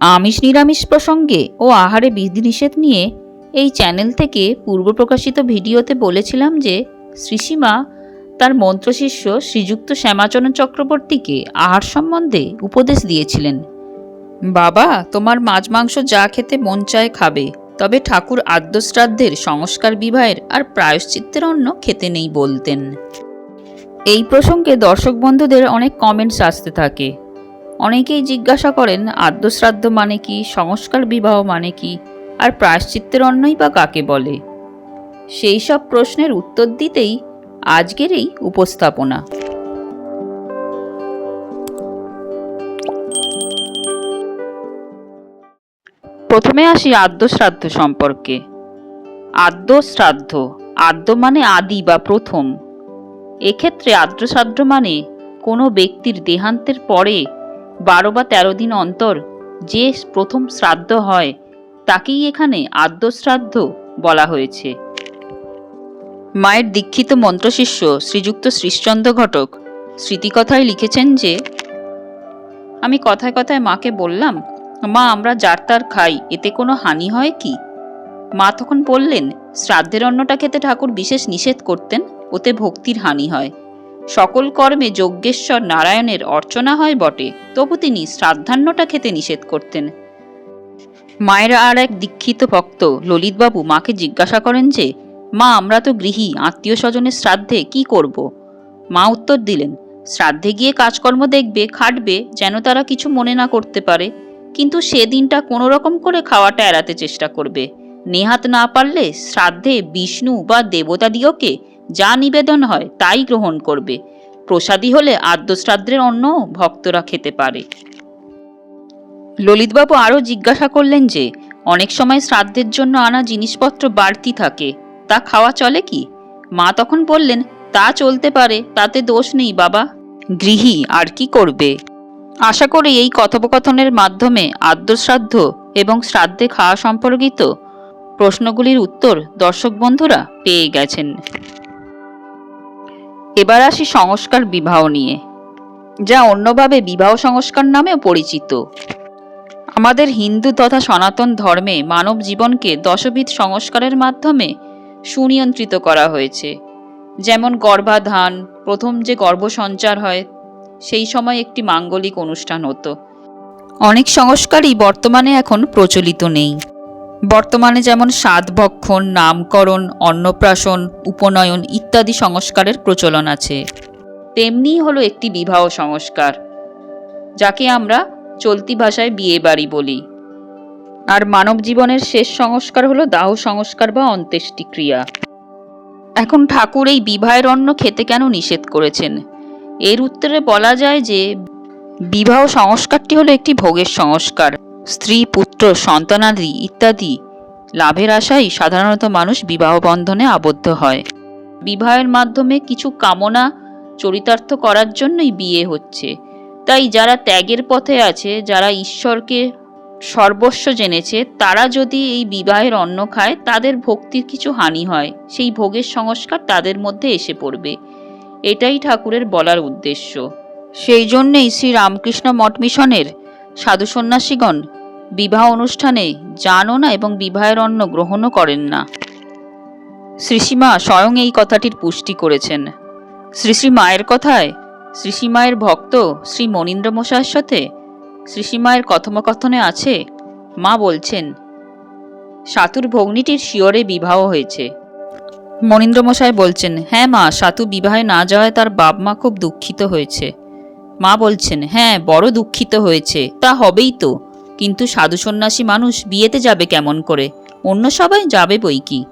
আমিষ নিরামিষ প্রসঙ্গে ও আহারে বিধিনিষেধ নিয়ে এই চ্যানেল থেকে পূর্ব প্রকাশিত ভিডিওতে বলেছিলাম যে শ্রীসীমা তার মন্ত্রশিষ্য শ্রীযুক্ত শ্যামাচরণ চক্রবর্তীকে আহার সম্বন্ধে উপদেশ দিয়েছিলেন। বাবা, তোমার মাছ মাংস যা খেতে মন চায় খাবে, তবে ঠাকুর আদ্যশ্রাদ্ধের সংস্কার বিবাহের আর প্রায়শ্চিত্তের অন্য খেতে নেই বলতেন। এই প্রসঙ্গে দর্শক বন্ধুদের অনেক কমেন্টস আসতে থাকে। অনেকেই জিজ্ঞাসা করেন, আদ্যশ্রাদ্ধ মানে কি, সংস্কার বিবাহ মানে কি, আর প্রায়শ্চিত্তের অন্নই বা কাকে বলে? সেই সব প্রশ্নের উত্তর দিতেই আজকের এই উপস্থাপনা। প্রথমে আসি আদ্যশ্রাদ্ধ সম্পর্কে। আদ্যশ্রাদ্ধ, আদ্য মানে আদি বা প্রথম। এক্ষেত্রে আদ্য শ্রাদ্ধ মানে কোনো ব্যক্তির দেহান্তের পরে বারো বা তেরো দিন অন্তর যে প্রথম শ্রাদ্ধ হয়, তাকেই এখানে আদ্য শ্রাদ্ধ বলা হয়েছে। মায়ের দীক্ষিত মন্ত্রশিষ্য শ্রীযুক্ত শ্রীশচন্দ্র ঘটক স্মৃতিকথায় লিখেছেন যে, আমি কথায় কথায় মাকে বললাম, মা, আমরা যার তার খাই, এতে কোনো হানি হয় কি মা তখন বললেন, শ্রাদ্ধের অন্নটা খেতে ঠাকুর বিশেষ নিষেধ করতেন, ওতে ভক্তির হানি হয়। সকল কর্মে যজ্ঞেশ্বর নারায়ণের অর্চনা হয় বটে, তবু তিনি শ্রাদ্ধান্নটা খেতে নিষেধ করতেন। মায়ের আর এক দীক্ষিত ভক্ত ললিতবাবু মাকে জিজ্ঞাসা করেন যে, মা, আমরা তো গৃহী, আত্মীয় স্বজনের শ্রাদ্ধে কি করব? মা উত্তর দিলেন, শ্রাদ্ধে গিয়ে কাজকর্ম দেখবে, খাটবে, যেন তারা কিছু মনে না করতে পারে। কিন্তু সেদিনটা কোনো রকম করে খাওয়াটা এড়াতে চেষ্টা করবে। নেহাত না পারলে শ্রাদ্ধে বিষ্ণু বা দেবতা দিওকে যা নিবেদন হয় তাই গ্রহণ করবে। প্রসাদী হলে আদ্য শ্রাদ্ধের অন্ন ভক্তরা খেতে পারে। ললিতবাবু আরও জিজ্ঞাসা করলেন যে, অনেক সময় শ্রাদ্ধের জন্য আনা জিনিসপত্র বাড়তি থাকে, তা খাওয়া চলে কি? মা তখন বললেন, তা চলতে পারে, তাতে দোষ নেই বাবা। গৃহী, আর কি করবে? আশা করি এই কথোপকথনের মাধ্যমে আদ্যশ্রাদ্ধ এবং শ্রাদ্ধে খাওয়া সম্পর্কিত প্রশ্নগুলির উত্তর দর্শক বন্ধুরা পেয়ে গেছেন। এবার আসি সংস্কার বিবাহ নিয়ে, যা অন্যভাবে বিবাহ সংস্কার নামেও পরিচিত। আমাদের হিন্দু তথা সনাতন ধর্মে মানব জীবনকে দশবিধ সংস্কারের মাধ্যমে সুনিয়ন্ত্রিত করা হয়েছে। যেমন গর্ভাধান, প্রথম যে গর্ভসঞ্চার হয়, সেই সময় একটি মাঙ্গলিক অনুষ্ঠান হতো। অনেক সংস্কারই বর্তমানে এখন প্রচলিত নেই। বর্তমানে যেমন সাতভক্ষণ, নামকরণ, অন্নপ্রাশন, উপনয়ন ইত্যাদি সংস্কারের প্রচলন আছে। তেমনি হলো একটি বিবাহ সংস্কার, যাকে আমরা চলতি ভাষায় বিয়ে বাড়ি বলি। আর মানব জীবনের শেষ সংস্কার হলো দাহ সংস্কার বা অন্ত্যেষ্টিক্রিয়া। এখন ঠাকুর এই বিবাহের অন্ন খেতে কেন নিষেধ করেছেন? এর উত্তরে বলা যায় যে, বিবাহ সংস্কারটি হলো একটি ভোগের সংস্কার। স্ত্রী, পুত্র সন্তানাদি ইত্যাদি লাভের আশায় সাধারণত মানুষ বিবাহ বন্ধনে আবদ্ধ হয়। বিবাহের মাধ্যমে কিছু কামনা চরিতার্থ করার জন্যই বিয়ে হচ্ছে। তাই যারা ত্যাগের পথে আছে, যারা ঈশ্বরকে সর্বস্ব জেনেছে, তারা যদি এই বিবাহের অন্ন খায়, তাদের ভক্তির কিছু হানি হয়। সেই ভোগের সংস্কার তাদের মধ্যে এসে পড়বে। এটাই ঠাকুরের বলার উদ্দেশ্য। সেই জন্যেই শ্রী রামকৃষ্ণ মঠ মিশনের সাধু সন্ন্যাসীগণ বিবাহ অনুষ্ঠানে জানও না এবং বিবাহের অন্ন গ্রহণও করেন না। শ্রীসীমা স্বয়ং এই কথাটির পুষ্টি করেছেন। শ্রী শ্রী মায়ের কথায় শ্রী মায়ের ভক্ত শ্রী মনীন্দ্র মশাইয়ের সাথে শ্রী মায়ের কথোপকথনে আছে, মা বলছেন, সাতুর ভগ্নিটির শিয়রে বিবাহ হয়েছে। মনীন্দ্র মশাই বলছেন হ্যাঁ মা, সাতু বিবাহে না যাওয়ায় তার বাপ মা খুব দুঃখিত হয়েছে। মা বলছেন হ্যাঁ বড় দুঃখিত হয়েছে, তা হবেই তো। কিন্তু সাধু সন্ন্যাসী মানুষ বিয়েতে যাবে কেমন করে? অন্য সবাই যাবে বই কি?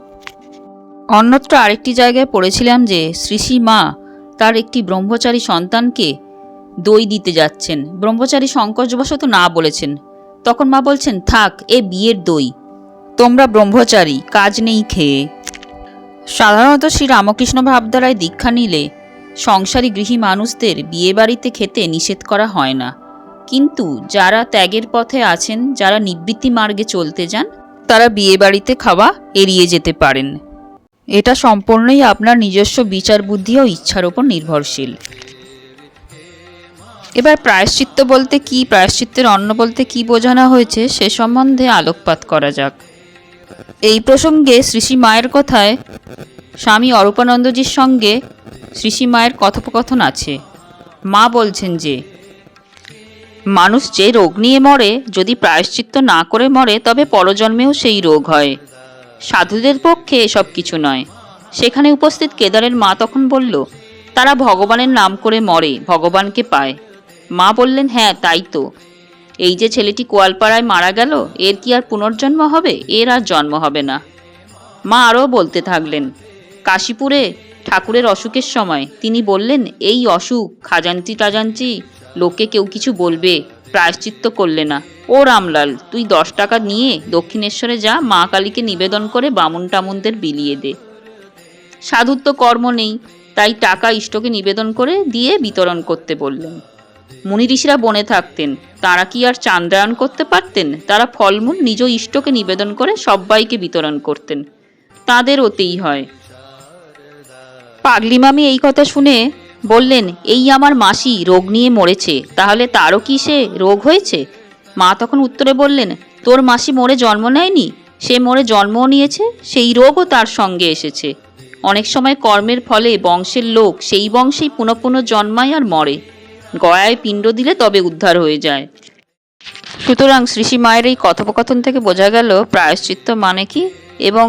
অন্যত্র আরেকটি জায়গায় পড়েছিলাম যে শ্রীশ্রী মা, তার একটি ব্রহ্মচারী সন্তানকে দই দিতে যাচ্ছেন। ব্রহ্মচারী সংকোচবশত না বলেছেন। তখন মা বলছেন, থাক, এ বিয়ের দই। তোমরা ব্রহ্মচারী, কাজ নেই খেয়ে। সাধারণত শ্রী রামকৃষ্ণ ভাবধারায় দীক্ষা নিলে সংসারী গৃহী মানুষদের বিয়েবাড়িতে খেতে নিষেধ করা হয় না। কিন্তু যারা ত্যাগের পথে আছেন, যারা নিবৃত্তি মার্গে চলতে যান, তারা বিয়েবাড়িতে খাওয়া এড়িয়ে যেতে পারেন। এটা সম্পূর্ণই আপনার নিজস্ব বিচার বুদ্ধি ও ইচ্ছার ওপর নির্ভরশীল। এবার প্রায়শ্চিত্ত বলতে কি, প্রায়শ্চিত্তের অন্ন বলতে কি বোঝানো হয়েছে, সে সম্বন্ধে আলোকপাত করা যাক। এই প্রসঙ্গে শ্রীশ্রী মায়ের কথায় স্বামী অরূপানন্দজির সঙ্গে মায়ের কথোপকথন আছে। মা বলছেন যে, মানুষ যে রোগ নিয়ে মরে, যদি প্রায়শ্চিত্ত না করে মরে, তবে পরজন্মেও সেই রোগ হয়। সাধুদের পক্ষে এসব কিছু নয়। সেখানে উপস্থিত কেদারের মা তখন বলল, তারা ভগবানের নাম করে মরে, ভগবানকে পায়। মা বললেন হ্যাঁ তাই তো। এই যে ছেলেটি কোয়ালপাড়ায় মারা গেল, এর কি আর পুনর্জন্ম হবে? এর আর জন্ম হবে না। মা আরও বলতে থাকলেন, কাশীপুরে ঠাকুরের অসুখের সময় তিনি বললেন, এই অসুখ, খাজাঞ্চি টাজাঞ্চি, লোকে কেউ কিছু বলবে, প্রায়শ্চিত্ত করলে না। ও রামলাল, তুই দশ টাকা নিয়ে দক্ষিণেশ্বরে যা, মা কালীকে নিবেদন করে বামুন টামুনদের বিলিয়ে দে। সাধুর তো কর্ম নেই, তাই টাকা ইষ্টকে নিবেদন করে দিয়ে বিতরণ করতে বললেন। মুনি ঋষিরা বনে থাকতেন, তারা কি আর চান্দ্রায়ণ করতে পারতেন? তারা ফলমূল নিজ ইষ্টকে নিবেদন করে সব্বাইকে বিতরণ করতেন। তাদের ওতেই হয় পাগলি মামি এই কথা শুনে বললেন, এই আমার মাসি রোগ নিয়ে মরেছে, তাহলে তারও কি সে রোগ হয়েছে? মা তখন উত্তরে বললেন, তোর মাসি মরে জন্ম নেয়নি, সে মরে জন্মও নিয়েছে, সেই রোগও তার সঙ্গে এসেছে। অনেক সময় কর্মের ফলে বংশের লোক সেই বংশেই পুনঃ পুনঃ জন্মায় আর মরে। গয়ায় পিণ্ড দিলে তবে উদ্ধার হয়ে যায়। সুতরাং শ্রীষী মায়ের এই কথোপকথন থেকে বোঝা গেল, প্রায়শ্চিত্ত মানে কি? এবং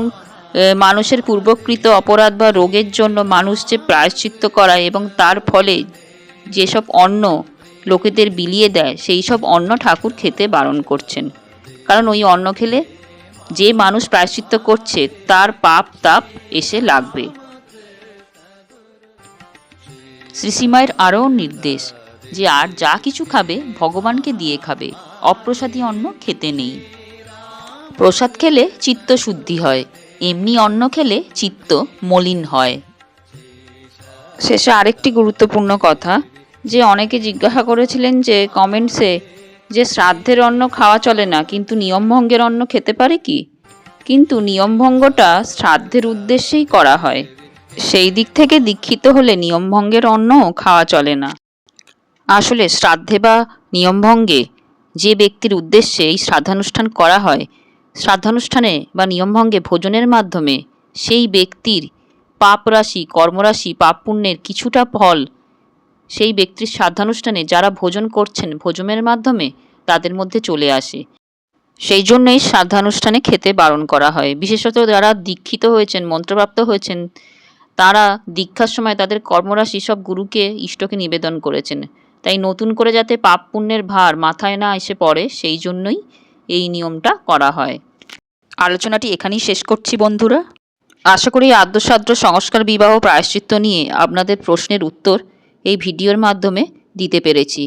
মানুষের পূর্বকৃত অপরাধ বা রোগের জন্য মানুষ যে প্রায়শ্চিত্ত করায় এবং তার ফলে যেসব অন্ন লোকেদের বিলিয়ে দেয়, সেই সব অন্ন ঠাকুর খেতে বারণ করছেন। কারণ ওই অন্ন খেলে যে মানুষ প্রায়শ্চিত্ত করছে, তার পাপ তাপ এসে লাগবে। শ্রীসীমায়ের আরও নির্দেশ যে, আর যা কিছু খাবে, ভগবানকে দিয়ে খাবে। অপ্রসাদী অন্ন খেতে নেই। প্রসাদ খেলে চিত্ত শুদ্ধি হয়। এমনি অন্ন খেলে চিত্ত মলিন হয়। শেষে আরেকটি গুরুত্বপূর্ণ কথা, যে অনেকে জিজ্ঞাসা করেছিলেন যে কমেন্টসে যে শ্রাদ্ধের অন্ন খাওয়া চলে না, কিন্তু নিয়মভঙ্গের অন্ন খেতে পারে কি? কিন্তু নিয়মভঙ্গটা শ্রাদ্ধের উদ্দেশ্যেই করা হয়। সেই দিক থেকে দীক্ষিত হলে নিয়মভঙ্গের অন্ন খাওয়া চলে না। আসলে শ্রাদ্ধে বা নিয়মভঙ্গে যে ব্যক্তির উদ্দেশ্যে এই শ্রাদ্ধানুষ্ঠান করা হয় শ্রাদ্ধানুষ্ঠানে বা নিয়মভঙ্গে ভোজনের মাধ্যমে সেই ব্যক্তির পাপ রাশি কর্মরাশি পাপ পুণ্যের কিছুটা ফল সেই ব্যক্তির শ্রাদ্ধানুষ্ঠানে যারা ভোজন করছেন ভোজনের মাধ্যমে তাদের মধ্যে চলে আসে। সেই জন্যই শ্রাদ্ধানুষ্ঠানে খেতে বারণ করা হয়। বিশেষত যারা দীক্ষিত হয়েছেন, মন্ত্রপ্রাপ্ত হয়েছেন, তারা দীক্ষার সময় তাদের কর্মরাশি সব গুরুকে, ইষ্টকে নিবেদন করেছেন। তাই নতুন করে যাতে পাপ পুণ্যের ভার মাথায় না এসে পড়ে, সেই জন্যই এই নিয়মটা করা হয়। আলোচনাটি এখানেই শেষ করছি বন্ধুরা। আশা করি আদ্যসাদ্য সংস্কার বিবাহ প্রায়শ্চিত্ত নিয়ে আপনাদের প্রশ্নের উত্তর এই ভিডিওর মাধ্যমে দিতে পেরেছি।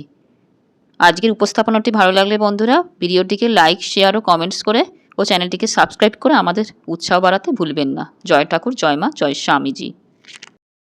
আজকের উপস্থাপনাটি ভালো লাগলে বন্ধুরা, ভিডিওটিকে লাইক, শেয়ার ও কমেন্টস করে ও চ্যানেলটিকে সাবস্ক্রাইব করে আমাদের উৎসাহ বাড়াতে ভুলবেন না। জয় ঠাকুর, জয় মা, জয় স্বামীজি।